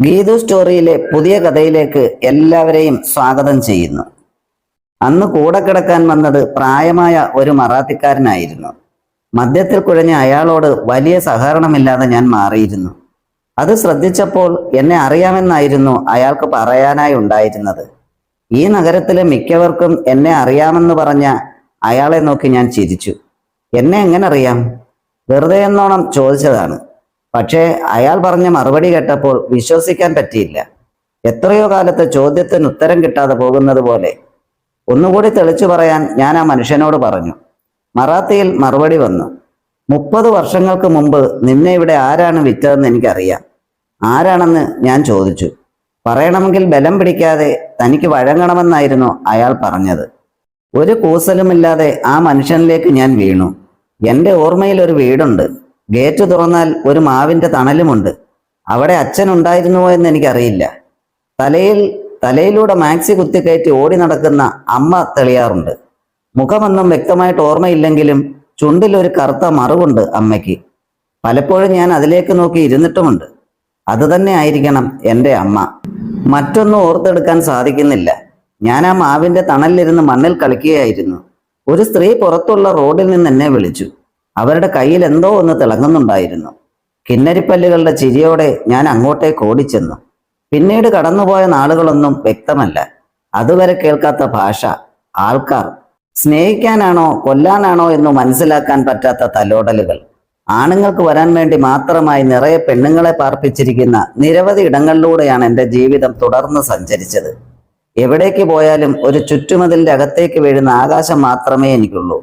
ഗീതു സ്റ്റോറിയിലെ പുതിയ കഥയിലേക്ക് എല്ലാവരെയും സ്വാഗതം ചെയ്യുന്നു. അന്ന് കൂടെ കിടക്കാൻ വന്നത് പ്രായമായ ഒരു മറാത്തിക്കാരനായിരുന്നു. മദ്യത്തിൽ കുഴഞ്ഞ അയാളോട് വലിയ സഹകരണമില്ലാതെ ഞാൻ മാറിയിരുന്നു. അത് ശ്രദ്ധിച്ചപ്പോൾ എന്നെ അറിയാമെന്നായിരുന്നു അയാൾക്ക് പറയാനായി ഉണ്ടായിരുന്നത്. ഈ നഗരത്തിലെ മിക്കവർക്കും എന്നെ അറിയാമെന്ന് പറഞ്ഞ അയാളെ നോക്കി ഞാൻ ചിരിച്ചു. എന്നെ എങ്ങനെ അറിയാം? വെറുതെ എന്നോണം ചോദിച്ചതാണ്. പക്ഷേ അയാൾ പറഞ്ഞ മറുപടി കേട്ടപ്പോൾ വിശ്വസിക്കാൻ പറ്റിയില്ല. എത്രയോ കാലത്തെ ചോദ്യത്തിന് ഉത്തരം കിട്ടാതെ പോകുന്നത് പോലെ. ഒന്നുകൂടി തെളിച്ചു പറയാൻ ഞാൻ ആ മനുഷ്യനോട് പറഞ്ഞു. മറാത്തിയിൽ മറുപടി വന്നു. മുപ്പത് വർഷങ്ങൾക്ക് മുമ്പ് നിന്നെ ഇവിടെ ആരാണ് വിറ്റതെന്ന് എനിക്കറിയാം. ആരാണെന്ന് ഞാൻ ചോദിച്ചു. പറയണമെങ്കിൽ ബലം പിടിക്കാതെ തനിക്ക് വഴങ്ങണമെന്നായിരുന്നു അയാൾ പറഞ്ഞത്. ഒരു കൂസലുമില്ലാതെ ആ മനുഷ്യനിലേക്ക് ഞാൻ വീണു. എന്റെ ഓർമ്മയിൽ ഒരു വീടുണ്ട്. ഗേറ്റ് തുറന്നാൽ ഒരു മാവിന്റെ തണലുമുണ്ട്. അവിടെ അച്ഛൻ ഉണ്ടായിരുന്നുവോ എന്ന് എനിക്കറിയില്ല. തലയിൽ തലയിലൂടെ മാക്സി കുത്തിക്കയറ്റി ഓടി നടക്കുന്ന അമ്മ തെളിയാറുണ്ട്. മുഖമൊന്നും വ്യക്തമായിട്ട് ഓർമ്മയില്ലെങ്കിലും ചുണ്ടിൽ ഒരു കറുത്ത മറുകുണ്ട് അമ്മയ്ക്ക്. പലപ്പോഴും ഞാൻ അതിലേക്ക് നോക്കി ഇരുന്നിട്ടുമുണ്ട്. അത് തന്നെ ആയിരിക്കണം എന്റെ അമ്മ. മറ്റൊന്നും ഓർത്തെടുക്കാൻ സാധിക്കുന്നില്ല. ഞാൻ ആ മാവിന്റെ തണലിലിരുന്ന് മണ്ണിൽ കളിക്കുകയായിരുന്നു. ഒരു സ്ത്രീ പുറത്തുള്ള റോഡിൽ നിന്ന് എന്നെ വിളിച്ചു. അവരുടെ കയ്യിൽ എന്തോ ഒന്ന് തിളങ്ങുന്നുണ്ടായിരുന്നു. കിന്നരിപ്പല്ലുകളുടെ ചിരിയോടെ ഞാൻ അങ്ങോട്ടേക്ക് ഓടിച്ചെന്നു. പിന്നീട് കടന്നുപോയ നാളുകളൊന്നും വ്യക്തമല്ല. അതുവരെ കേൾക്കാത്ത ഭാഷ ആൾക്കാർ സ്നേഹിക്കാനാണോ കൊല്ലാനാണോ എന്ന് മനസ്സിലാക്കാൻ പറ്റാത്ത തലോടലുകൾ. ആണുങ്ങൾക്ക് വരാൻ വേണ്ടി മാത്രമായി നിറയെ പെണ്ണുങ്ങളെ പാർപ്പിച്ചിരിക്കുന്ന നിരവധി ഇടങ്ങളിലൂടെയാണ് എന്റെ ജീവിതം തുടർന്ന് സഞ്ചരിച്ചത്. എവിടേക്ക് പോയാലും ഒരു ചുറ്റുമതിലിന്റെ അകത്തേക്ക് വീഴുന്ന ആകാശം മാത്രമേ എനിക്കുള്ളൂ.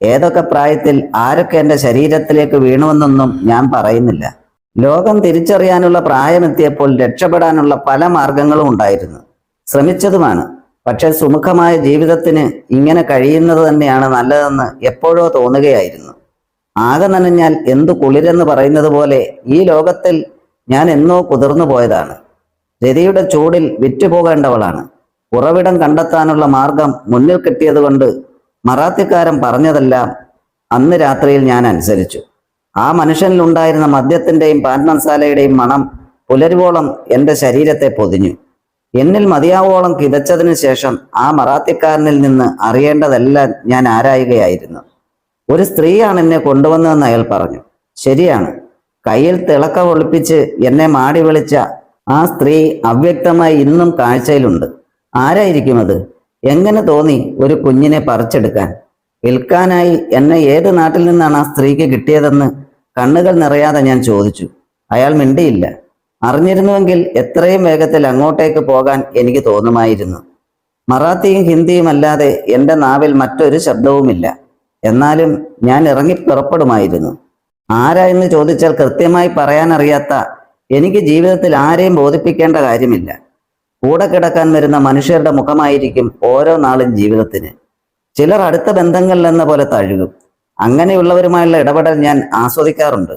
ഏതൊക്കെ പ്രായത്തിൽ ആരൊക്കെ എന്റെ ശരീരത്തിലേക്ക് വീണുവെന്നൊന്നും ഞാൻ പറയുന്നില്ല. ലോകം തിരിച്ചറിയാനുള്ള പ്രായമെത്തിയപ്പോൾ രക്ഷപ്പെടാനുള്ള പല മാർഗങ്ങളും ഉണ്ടായിരുന്നു. ശ്രമിച്ചതുമാണ്. പക്ഷെ സുമുഖമായ ജീവിതത്തിന് ഇങ്ങനെ കഴിയുന്നത് തന്നെയാണ് നല്ലതെന്ന് എപ്പോഴോ തോന്നുകയായിരുന്നു. ആകെ നനഞ്ഞാൽ എന്തു കുളിരെന്ന് പറയുന്നത് പോലെ ഈ ലോകത്തിൽ ഞാൻ എന്നോ കുതിർന്നു പോയതാണ്. രതിയുടെ ചൂടിൽ വിറ്റുപോകേണ്ടവളാണ്. ഉറവിടം കണ്ടെത്താനുള്ള മാർഗം മുന്നിൽ കിട്ടിയതുകൊണ്ട് മറാത്തിക്കാരൻ പറഞ്ഞതെല്ലാം അന്ന് രാത്രിയിൽ ഞാൻ അനുസരിച്ചു. ആ മനുഷ്യനിലുണ്ടായിരുന്ന മദ്യത്തിന്റെയും പാൻ മസാലയുടെയും മണം പുലരുവോളം എന്റെ ശരീരത്തെ പൊതിഞ്ഞു. എന്നിൽ മതിയാവോളം കിതച്ചതിന് ശേഷം ആ മറാത്തിക്കാരനിൽ നിന്ന് അറിയേണ്ടതെല്ലാം ഞാൻ ആരായുകയായിരുന്നു. ഒരു സ്ത്രീയാണ് എന്നെ കൊണ്ടുവന്നതെന്ന് അയാൾ പറഞ്ഞു. ശരിയാണ്. കയ്യിൽ തിളക്ക ഒളിപ്പിച്ച് എന്നെ മാടി വിളിച്ച ആ സ്ത്രീ അവ്യക്തമായി ഇന്നും കാഴ്ചയിലുണ്ട്. ആരായിരിക്കും അത്? എങ്ങനെ തോന്നി ഒരു കുഞ്ഞിനെ പറിച്ചെടുക്കാൻ? വിൽക്കാനായി എന്നെ ഏത് നാട്ടിൽ നിന്നാണ് ആ സ്ത്രീക്ക് കിട്ടിയതെന്ന് കണ്ണുകൾ നിറയാതെ ഞാൻ ചോദിച്ചു. അയാൾ മിണ്ടിയില്ല. അറിഞ്ഞിരുന്നുവെങ്കിൽ എത്രയും വേഗത്തിൽ അങ്ങോട്ടേക്ക് പോകാൻ എനിക്ക് തോന്നുമായിരുന്നു. മറാത്തിയും ഹിന്ദിയും അല്ലാതെ എന്റെ നാവിൽ മറ്റൊരു ശബ്ദവുമില്ല. എന്നാലും ഞാൻ ഇറങ്ങി പുറപ്പെടുമായിരുന്നു. ആരാ എന്ന് ചോദിച്ചാൽ കൃത്യമായി പറയാനറിയാത്ത എനിക്ക് ജീവിതത്തിൽ ആരെയും ബോധിപ്പിക്കേണ്ട കാര്യമില്ല. കൂടെ കിടക്കാൻ വരുന്ന മനുഷ്യരുടെ മുഖമായിരിക്കും ഓരോ നാളും ജീവിതത്തിന്. ചിലർ അടുത്ത ബന്ധങ്ങളിൽ എന്ന പോലെ തഴുകും. അങ്ങനെയുള്ളവരുമായുള്ള ഇടപെടൽ ഞാൻ ആസ്വദിക്കാറുണ്ട്.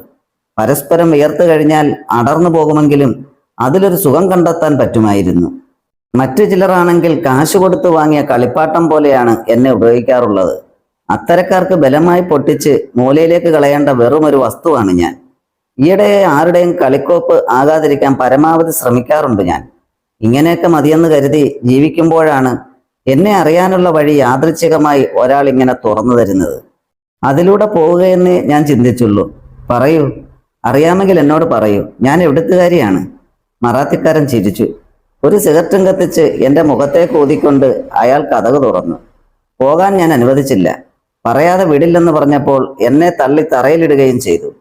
പരസ്പരം വിയർത്തു കഴിഞ്ഞാൽ അടർന്നു പോകുമെങ്കിലും അതിലൊരു സുഖം കണ്ടെത്താൻ പറ്റുമായിരുന്നു. മറ്റു ചിലരാണെങ്കിൽ കാശ് കൊടുത്തു വാങ്ങിയ കളിപ്പാട്ടം പോലെയാണ് എന്നെ ഉപയോഗിക്കാറുള്ളത്. അത്തരക്കാർക്ക് ബലമായി പൊട്ടിച്ച് മൂലയിലേക്ക് കളയേണ്ട വെറും ഒരു വസ്തുവാണ് ഞാൻ. ഈയിടെ ആരുടെയും കളിക്കോപ്പ് ആകാതിരിക്കാൻ പരമാവധി ശ്രമിക്കാറുണ്ട് ഞാൻ. ഇങ്ങനെയൊക്കെ മതിയെന്ന് കരുതി ജീവിക്കുമ്പോഴാണ് എന്നെ അറിയാനുള്ള വഴി യാദൃച്ഛികമായി ഒരാൾ ഇങ്ങനെ തുറന്നു തരുന്നത്. അതിലൂടെ പോവുകയെന്നേ ഞാൻ ചിന്തിച്ചുള്ളൂ. പറയൂ. അറിയാമെങ്കിൽ എന്നോട് പറയൂ. ഞാൻ എവിടുത്തുകാരിയാണ്? മറാത്തിക്കാരൻ ചിരിച്ചു. ഒരു സിഗരറ്റും കത്തിച്ച് എന്റെ മുഖത്തേക്ക് ഊതിക്കൊണ്ട് അയാൾ കഥക് തുറന്നു. പോകാൻ ഞാൻ അനുവദിച്ചില്ല. പറയാതെ വിടില്ലെന്ന് പറഞ്ഞപ്പോൾ എന്നെ തള്ളി തറയിലിടുകയും ചെയ്തു.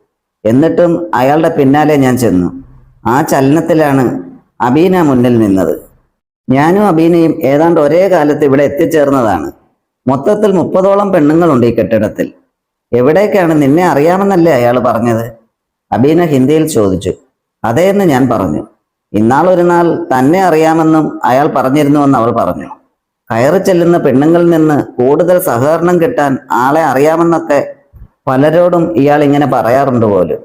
എന്നിട്ടും അയാളുടെ പിന്നാലെ ഞാൻ ചെന്നു. ആ ചലനത്തിലാണ് അബീന മുന്നിൽ നിന്നത്. ഞാനും അബീനയും ഏതാണ്ട് ഒരേ കാലത്ത് ഇവിടെ എത്തിച്ചേർന്നതാണ്. മൊത്തത്തിൽ മുപ്പതോളം പെണ്ണുങ്ങളുണ്ട് ഈ കെട്ടിടത്തിൽ. എവിടേക്കാണ് നിന്നെ അറിയാമെന്നല്ലേ അയാൾ പറഞ്ഞത്? അബീന ഹിന്ദിയിൽ ചോദിച്ചു. അതേന്ന് ഞാൻ പറഞ്ഞു. ഇന്നാളൊരു നാൾ തന്നെ അറിയാമെന്നും അയാൾ പറഞ്ഞിരുന്നുവെന്ന് അവൾ പറഞ്ഞു. കയറി ചെല്ലുന്ന പെണ്ണുങ്ങളിൽ നിന്ന് കൂടുതൽ സഹകരണം കിട്ടാൻ ആളെ അറിയാമെന്നൊക്കെ പലരോടും ഇയാൾ ഇങ്ങനെ പറയാറുണ്ട് പോലും.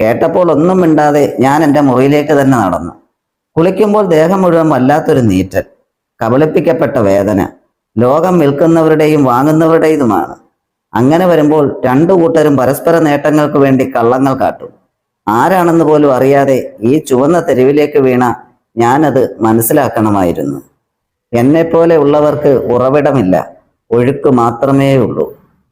കേട്ടപ്പോൾ ഒന്നും മിണ്ടാതെ ഞാൻ എന്റെ മുറിയിലേക്ക് തന്നെ നടന്നു. കുളിക്കുമ്പോൾ ദേഹം മുഴുവൻ വല്ലാത്തൊരു നീറ്റൽ കബളിപ്പിക്കപ്പെട്ട വേദന. ലോകം വിൽക്കുന്നവരുടെയും വാങ്ങുന്നവരുടേതുമാണ് അങ്ങനെ വരുമ്പോൾ രണ്ടു കൂട്ടരും പരസ്പര നേട്ടങ്ങൾക്ക് വേണ്ടി കള്ളങ്ങൾ കാട്ടും. ആരാണെന്ന് പോലും അറിയാതെ ഈ ചുവന്ന തെരുവിലേക്ക് വീണ ഞാനത് മനസ്സിലാക്കണമായിരുന്നു. എന്നെപ്പോലെ ഉള്ളവർക്ക് ഉറവിടമില്ല ഒഴുക്ക് മാത്രമേ ഉള്ളൂ